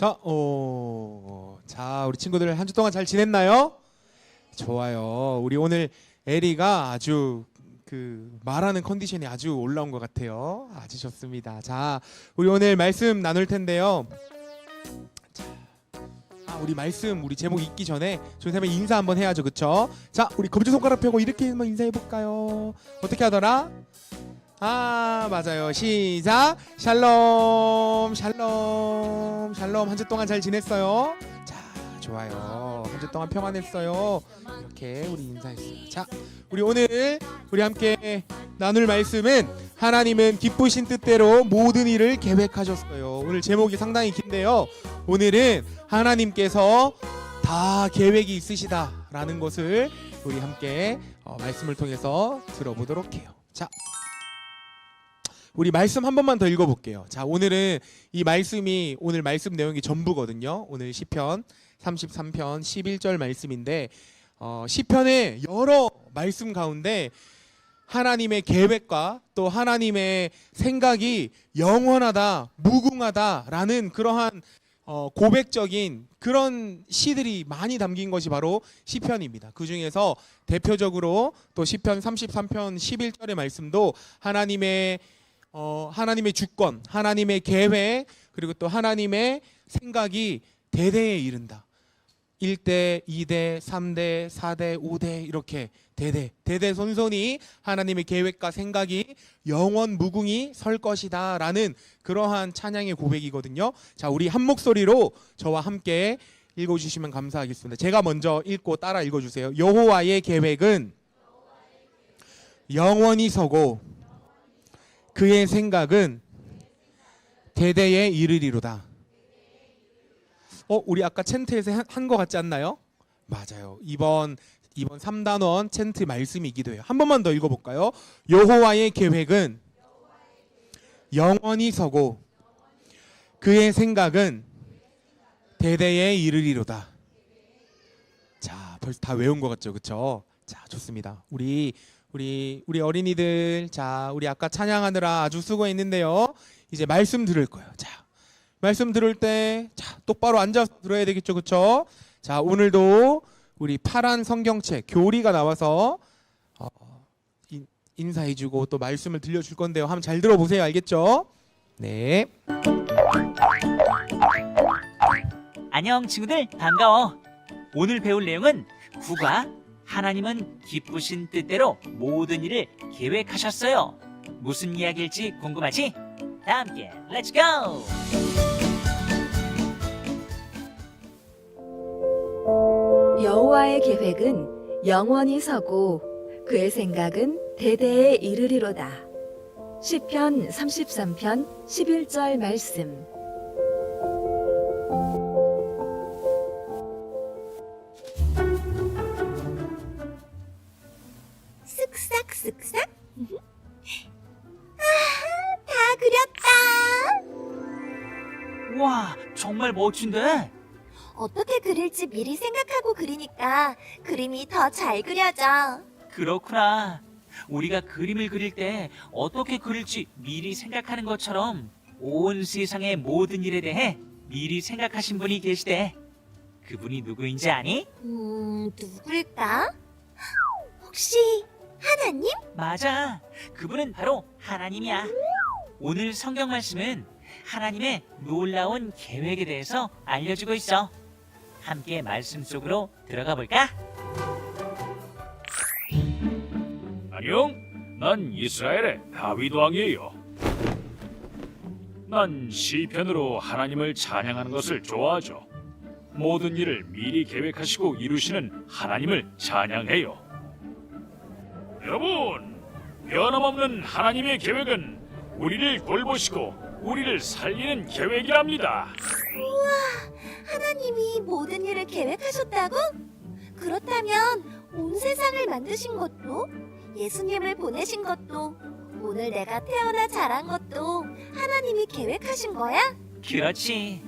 자, 어, 자, 우리 친구들 한 주 동안 잘 지냈나요? 좋아요. 우리 오늘 에리가 아주 그 말하는 컨디션이 아주 올라온 것 같아요. 아주 좋습니다. 자, 우리 오늘 말씀 나눌 텐데요. 자, 아, 우리 말씀 우리 제목 읽기 전에 선생님 인사 한번 해야죠, 그쵸? 자, 우리 검지 손가락 펴고 이렇게 한번 인사해 볼까요? 어떻게 하더라? 아 맞아요 시작 샬롬 샬롬 샬롬. 한 주 동안 잘 지냈어요? 자 좋아요. 한 주 동안 평안했어요. 이렇게 우리 인사했어요. 자 우리 오늘 우리 함께 나눌 말씀은 하나님은 기쁘신 뜻대로 모든 일을 계획하셨어요. 오늘 제목이 상당히 긴데요. 오늘은 하나님께서 다 계획이 있으시다라는 것을 우리 함께 어, 말씀을 통해서 들어보도록 해요. 자 우리 말씀 한 번만 더 읽어볼게요. 자, 오늘은 이 말씀이 오늘 말씀 내용이 전부거든요. 오늘 시편 33편 11절 말씀인데 어, 시편의 여러 말씀 가운데 하나님의 계획과 또 하나님의 생각이 영원하다, 무궁하다라는 그러한 어, 고백적인 그런 시들이 많이 담긴 것이 바로 시편입니다. 그 중에서 대표적으로 또 시편 33편 11절의 말씀도 하나님의 어, 하나님의 주권, 하나님의 계획, 그리고 또 하나님의 생각이 대대에 이른다. 1대, 2대, 3대, 4대, 5대 이렇게 대대, 대대 손손이 하나님의 계획과 생각이 영원 무궁히 설 것이다 라는 그러한 찬양의 고백이거든요. 자, 우리 한 목소리로 저와 함께 읽어 주시면 감사하겠습니다. 제가 먼저 읽고 따라 읽어 주세요. 여호와의 계획은 영원히 서고 그의 생각은 대대에 이르리로다. 어, 우리 아까 챈트에서 한 거 같지 않나요? 맞아요. 이번 이번 3단원 챈트 말씀이기도 해요. 한 번만 더 읽어 볼까요? 여호와의 계획은 영원히 서고 그의 생각은 대대에 이르리로다. 자, 벌써 다 외운 것 같죠, 그렇죠? 자, 좋습니다. 우리 우리 우리 어린이들 자 우리 아까 찬양하느라 아주 수고했는데요. 이제 말씀 들을 거예요. 자 말씀 들을 때 자 똑바로 앉아서 들어야 되겠죠 그쵸? 자 오늘도 우리 파란 성경책 교리가 나와서 어, 인, 인사해주고 또 말씀을 들려줄 건데요. 한번 잘 들어보세요. 알겠죠? 네. 안녕 친구들. 반가워. 오늘 배울 내용은 국화 하나님은 기쁘신 뜻대로 모든 일을 계획하셨어요. 무슨 이야기일지 궁금하지? 다 함께 렛츠 고! 여호와의 계획은 영원히 서고 그의 생각은 대대에 이르리로다. 시편 33편 11절 말씀. 멋진데? 어떻게 그릴지 미리 생각하고 그리니까 그림이 더 잘 그려져. 그렇구나. 우리가 그림을 그릴 때 어떻게 그릴지 미리 생각하는 것처럼 온 세상의 모든 일에 대해 미리 생각하신 분이 계시대. 그분이 누구인지 아니? 음, 누굴까? 혹시 하나님? 맞아. 그분은 바로 하나님이야. 오늘 성경 말씀은 하나님의 놀라운 계획에 대해서 알려주고 있어. 함께 말씀 속으로 들어가 볼까? 안녕, 난 이스라엘의 다윗 왕이에요. 난 시편으로 하나님을 찬양하는 것을 좋아하죠. 모든 일을 미리 계획하시고 이루시는 하나님을 찬양해요. 여러분, 변함없는 하나님의 계획은 우리를 돌보시고 우리를 살리는 계획이랍니다. 하나님이 모든 일을 계획하셨다고? 그렇다면 온 세상을 만드신 것도 예수님을 보내신 것도 오늘 내가 태어나 자란 것도 하나님이 계획하신 거야? 그렇지.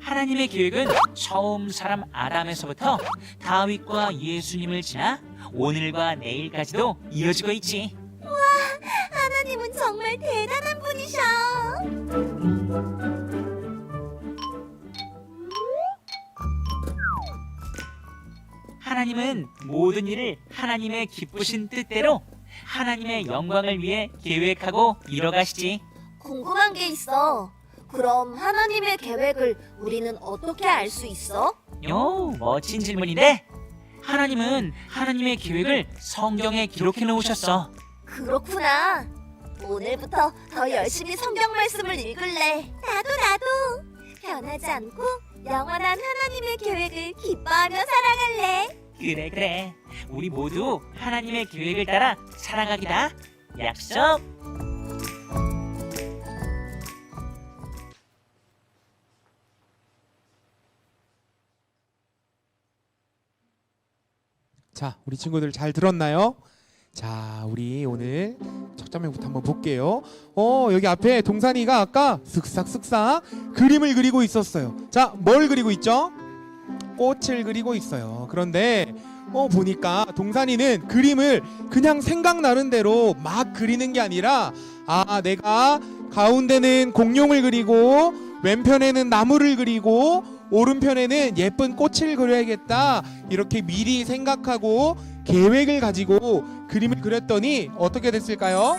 하나님의 계획은 처음 사람 아담에서부터 다윗과 예수님을 지나 오늘과 내일까지도 이어지고 있지. 정말 대단한 분이셔. 하나님은 모든 일을 하나님의 기쁘신 뜻대로 하나님의 영광을 위해 계획하고 이뤄가시지. 궁금한 게 있어. 그럼 하나님의 계획을 우리는 어떻게 알 수 있어? 요 멋진 질문인데 하나님은 하나님의 계획을 성경에 기록해 놓으셨어. 그렇구나. 오늘부터 더 열심히 성경 말씀을 읽을래. 나도 나도. 변하지 않고 영원한 하나님의 계획을 기뻐하며 살아갈래. 그래, 그래. 우리 모두 하나님의 계획을 따라 살아가기다. 약속. 자, 우리 친구들 잘 들었나요? 자, 우리 오늘 첫 장면부터 한번 볼게요. 어, 여기 앞에 동산이가 아까 쓱싹쓱싹 그림을 그리고 있었어요. 자, 뭘 그리고 있죠? 꽃을 그리고 있어요. 그런데 어 보니까 동산이는 그림을 그냥 생각나는 대로 막 그리는 게 아니라 아, 내가 가운데는 공룡을 그리고 왼편에는 나무를 그리고 오른편에는 예쁜 꽃을 그려야겠다. 이렇게 미리 생각하고 계획을 가지고 그림을 그렸더니 어떻게 됐을까요?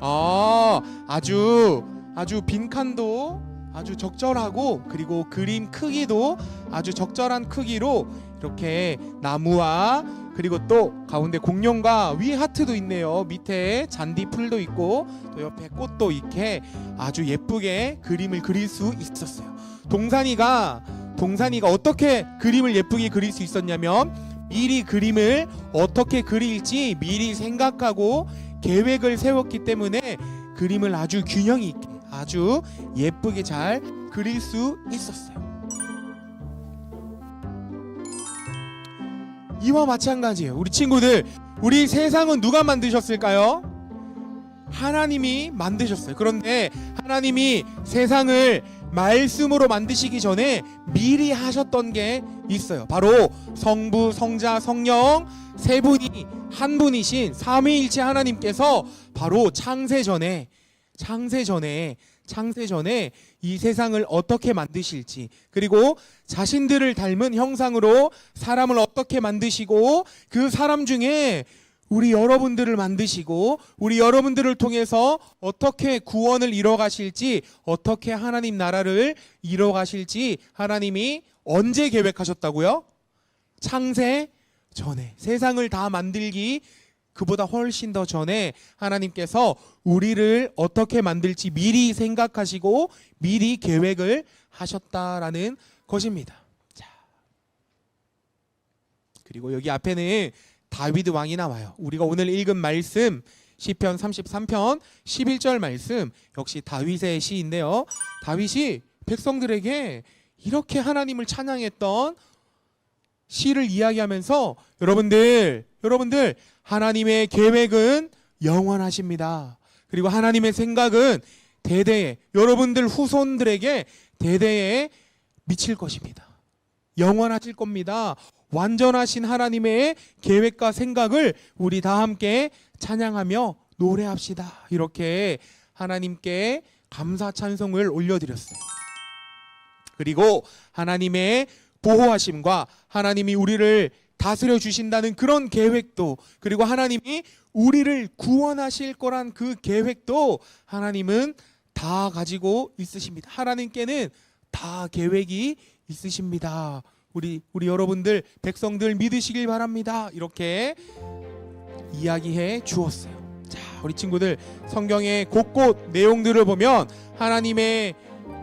아, 아주 아주 빈칸도 아주 적절하고 그리고 그림 크기도 아주 적절한 크기로 이렇게 나무와 그리고 또 가운데 공룡과 위에 하트도 있네요. 밑에 잔디풀도 있고 또 옆에 꽃도 이렇게 아주 예쁘게 그림을 그릴 수 있었어요. 동산이가 동산이가 어떻게 그림을 예쁘게 그릴 수 있었냐면 미리 그림을 어떻게 그릴지 미리 생각하고 계획을 세웠기 때문에 그림을 아주 균형 있게 아주 예쁘게 잘 그릴 수 있었어요. 이와 마찬가지예요. 우리 친구들, 우리 세상은 누가 만드셨을까요? 하나님이 만드셨어요. 그런데 하나님이 세상을 말씀으로 만드시기 전에 미리 하셨던 게 있어요. 바로 성부, 성자, 성령 세 분이 한 분이신 삼위일체 하나님께서 바로 창세 전에 창세 전에 창세 전에 이 세상을 어떻게 만드실지 그리고 자신들을 닮은 형상으로 사람을 어떻게 만드시고 그 사람 중에 우리 여러분들을 만드시고 우리 여러분들을 통해서 어떻게 구원을 이뤄 가실지 어떻게 하나님 나라를 이뤄 가실지 하나님이 언제 계획하셨다고요? 창세 전에 세상을 다 만들기 그보다 훨씬 더 전에 하나님께서 우리를 어떻게 만들지 미리 생각하시고 미리 계획을 하셨다라는 것입니다. 자. 그리고 여기 앞에는 다윗 왕이 나와요. 우리가 오늘 읽은 말씀 시편 33편 11절 말씀 역시 다윗의 시인데요. 다윗이 백성들에게 이렇게 하나님을 찬양했던 시를 이야기하면서 여러분들 여러분들 하나님의 계획은 영원하십니다. 그리고 하나님의 생각은 대대에 여러분들 후손들에게 대대에 미칠 것입니다. 영원하실 겁니다. 완전하신 하나님의 계획과 생각을 우리 다 함께 찬양하며 노래합시다. 이렇게 하나님께 감사 찬송을 올려드렸어요. 그리고 하나님의 보호하심과 하나님이 우리를 다스려 주신다는 그런 계획도 그리고 하나님이 우리를 구원하실 거란 그 계획도 하나님은 다 가지고 있으십니다. 하나님께는 다 계획이 있으십니다. 우리 우리 여러분들 백성들 믿으시길 바랍니다. 이렇게 이야기해 주었어요. 자, 우리 친구들 성경의 곳곳 내용들을 보면 하나님의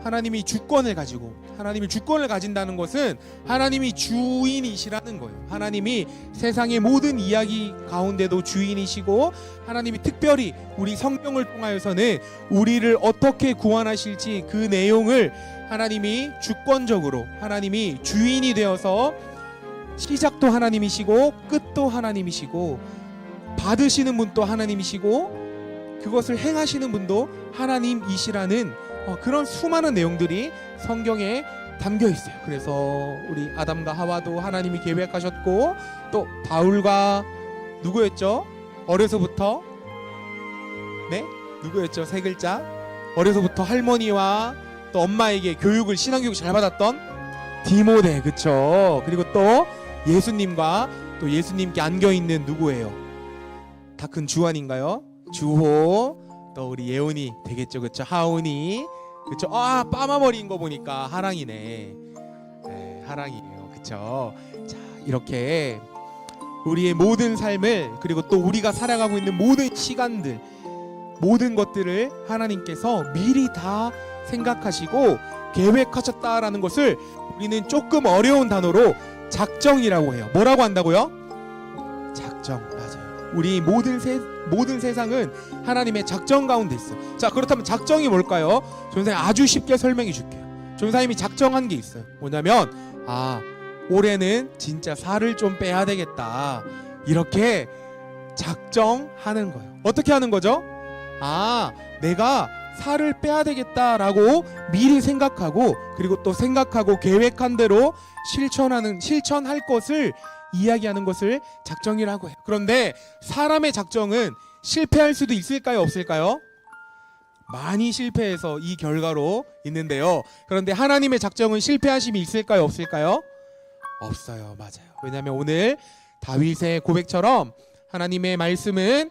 하나님이 주권을 가지고 하나님이 주권을 가진다는 것은 하나님이 주인이시라는 거예요. 하나님이 세상의 모든 이야기 가운데도 주인이시고 하나님이 특별히 우리 성경을 통하여서는 우리를 어떻게 구원하실지 그 내용을 하나님이 주권적으로 하나님이 주인이 되어서 시작도 하나님이시고 끝도 하나님이시고 받으시는 분도 하나님이시고 그것을 행하시는 분도 하나님이시라는 어, 그런 수많은 내용들이 성경에 담겨 있어요. 그래서 우리 아담과 하와도 하나님이 계획하셨고 또 바울과 누구였죠? 어려서부터 네 누구였죠? 세 글자 어려서부터 할머니와 또 엄마에게 교육을 신앙교육 잘 받았던 디모데 그쵸? 그리고 또 예수님과 또 예수님께 안겨 있는 누구예요? 다 큰 주환인가요? 주호 또 우리 예훈이 되겠죠, 그렇죠? 하은이 그렇죠? 아 빠마머리인 거 보니까 하랑이네. 네, 하랑이에요, 그렇죠? 자 이렇게 우리의 모든 삶을 그리고 또 우리가 살아가고 있는 모든 시간들 모든 것들을 하나님께서 미리 다 생각하시고 계획하셨다라는 것을 우리는 조금 어려운 단어로 작정이라고 해요. 뭐라고 한다고요? 작정 맞아요. 우리 모든 세 모든 세상은 하나님의 작정 가운데 있어. 요자 그렇다면 작정이 뭘까요? 전사님 아주 쉽게 설명해 줄게요. 전사님이 작정한 게 있어요. 뭐냐면 아 올해는 진짜 살을 좀 빼야 되겠다. 이렇게 작정하는 거예요. 어떻게 하는 거죠? 아, 내가 살을 빼야 되겠다라고 미리 생각하고 그리고 또 생각하고 계획한 대로 실천하는 실천할 것을 이야기하는 것을 작정이라고 해요. 그런데 사람의 작정은 실패할 수도 있을까요, 없을까요? 많이 실패해서 이 결과로 있는데요. 그런데 하나님의 작정은 실패하심이 있을까요, 없을까요? 없어요. 맞아요. 왜냐하면 오늘 다윗의 고백처럼 하나님의 말씀은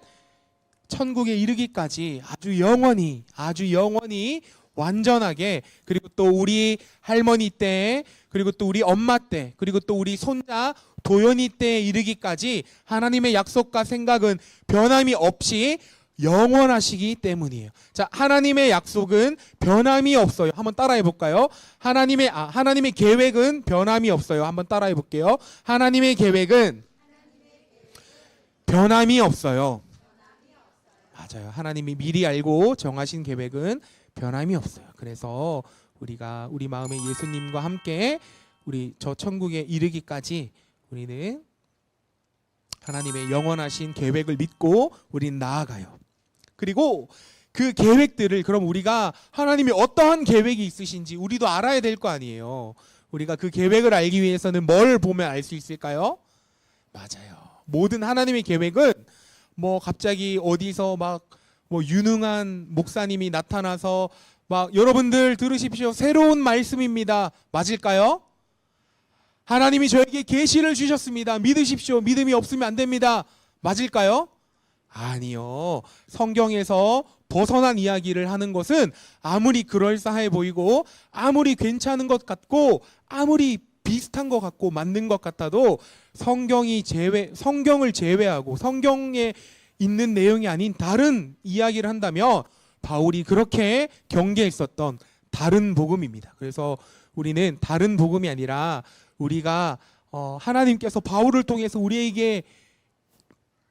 천국에 이르기까지 아주 영원히 아주 영원히 완전하게 그리고 또 우리 할머니 때 그리고 또 우리 엄마 때 그리고 또 우리 손자 도연이 때에 이르기까지 하나님의 약속과 생각은 변함이 없이 영원하시기 때문이에요. 자, 하나님의 약속은 변함이 없어요. 한번 따라해 볼까요? 하나님의 아, 하나님의 계획은 변함이 없어요. 한번 따라해 볼게요. 하나님의 계획은 변함이 없어요. 맞아요. 하나님이 미리 알고 정하신 계획은 변함이 없어요. 그래서 우리가 우리 마음에 예수님과 함께 우리 저 천국에 이르기까지 우리는 하나님의 영원하신 계획을 믿고 우린 나아가요. 그리고 그 계획들을 그럼 우리가 하나님이 어떠한 계획이 있으신지 우리도 알아야 될 거 아니에요. 우리가 그 계획을 알기 위해서는 뭘 보면 알 수 있을까요? 맞아요. 모든 하나님의 계획은 뭐 갑자기 어디서 막 뭐 유능한 목사님이 나타나서 막 여러분들 들으십시오. 새로운 말씀입니다. 맞을까요? 하나님이 저에게 계시를 주셨습니다. 믿으십시오. 믿음이 없으면 안 됩니다. 맞을까요? 아니요. 성경에서 벗어난 이야기를 하는 것은 아무리 그럴싸해 보이고 아무리 괜찮은 것 같고 아무리 비슷한 것 같고 맞는 것 같아도 성경이 제외 성경을 제외하고 성경에 있는 내용이 아닌 다른 이야기를 한다면 바울이 그렇게 경계했었던 다른 복음입니다. 그래서 우리는 다른 복음이 아니라 우리가 어, 하나님께서 바울을 통해서 우리에게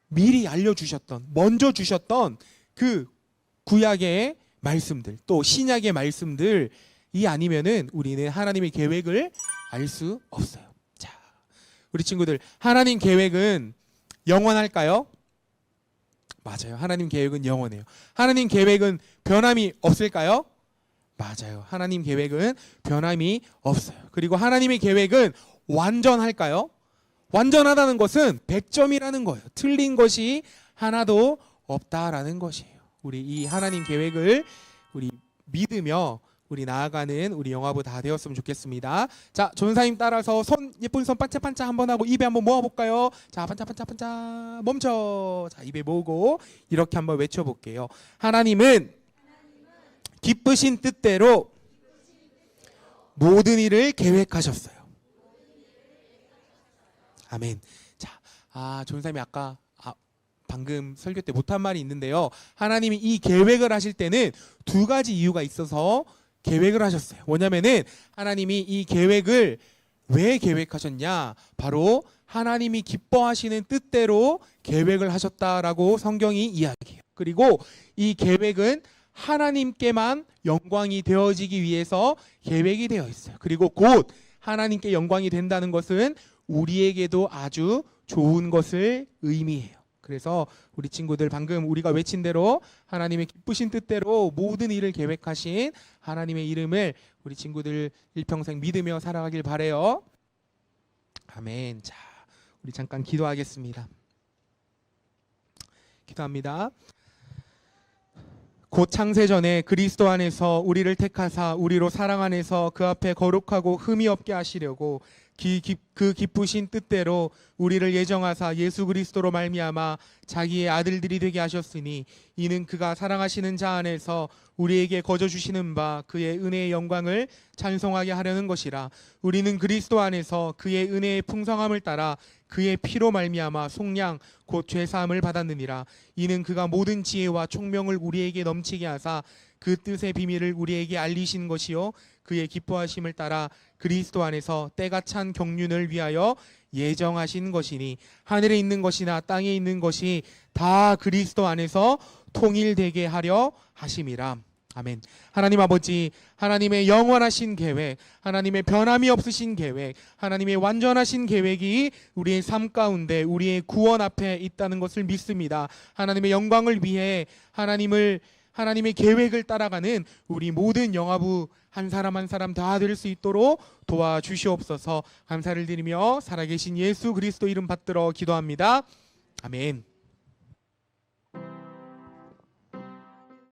미리 알려주셨던 먼저 주셨던 그 구약의 말씀들 또 신약의 말씀들이 아니면은 우리는 하나님의 계획을 알 수 없어요. 자, 우리 친구들 하나님 계획은 영원할까요? 맞아요. 하나님 계획은 영원해요. 하나님 계획은 변함이 없을까요? 맞아요. 하나님 계획은 변함이 없어요. 그리고 하나님의 계획은 완전할까요? 완전하다는 것은 100점이라는 거예요. 틀린 것이 하나도 없다라는 것이에요. 우리 이 하나님 계획을 우리 믿으며 우리 나아가는 우리 영화부 다 되었으면 좋겠습니다. 자, 전사님 따라서 손 예쁜 손 반짝반짝 한번 하고 입에 한번 모아 볼까요? 자, 반짝반짝반짝 멈춰. 자, 입에 모으고 이렇게 한번 외쳐 볼게요. 하나님은 기쁘신 뜻대로 모든 일을 계획하셨어요. 아멘. 자, 아, 전사님이 아까 아, 방금 설교 때 못한 말이 있는데요. 하나님이 이 계획을 하실 때는 두 가지 이유가 있어서 계획을 하셨어요. 뭐냐면은 하나님이 이 계획을 왜 계획하셨냐? 바로 하나님이 기뻐하시는 뜻대로 계획을 하셨다라고 성경이 이야기해요. 그리고 이 계획은 하나님께만 영광이 되어지기 위해서 계획이 되어 있어요. 그리고 곧 하나님께 영광이 된다는 것은 우리에게도 아주 좋은 것을 의미해요. 그래서 우리 친구들 방금 우리가 외친 대로 하나님의 기쁘신 뜻대로 모든 일을 계획하신 하나님의 이름을 우리 친구들 일평생 믿으며 살아가길 바래요. 아멘. 자, 우리 잠깐 기도하겠습니다. 기도합니다. 곧 창세 전에 그리스도 안에서 우리를 택하사 우리로 사랑 안에서 그 앞에 거룩하고 흠이 없게 하시려고 그 기쁘신 뜻대로 우리를 예정하사 예수 그리스도로 말미암아 자기의 아들들이 되게 하셨으니 이는 그가 사랑하시는 자 안에서 우리에게 거저 주시는 바 그의 은혜의 영광을 찬송하게 하려는 것이라. 우리는 그리스도 안에서 그의 은혜의 풍성함을 따라 그의 피로 말미암아 속량 곧 죄사함을 받았느니라. 이는 그가 모든 지혜와 총명을 우리에게 넘치게 하사 그 뜻의 비밀을 우리에게 알리신 것이요 그의 기뻐하심을 따라 그리스도 안에서 때가 찬 경륜을 위하여 예정하신 것이니 하늘에 있는 것이나 땅에 있는 것이 다 그리스도 안에서 통일되게 하려 하심이라 아멘. 하나님 아버지, 하나님의 영원하신 계획, 하나님의 변함이 없으신 계획, 하나님의 완전하신 계획이 우리의 삶 가운데 우리의 구원 앞에 있다는 것을 믿습니다. 하나님의 영광을 위해 하나님을 하나님의 계획을 따라가는 우리 모든 영화부 한 사람 한 사람 다 될 수 있도록 도와주시옵소서 감사를 드리며 살아계신 예수 그리스도 이름 받들어 기도합니다. 아멘.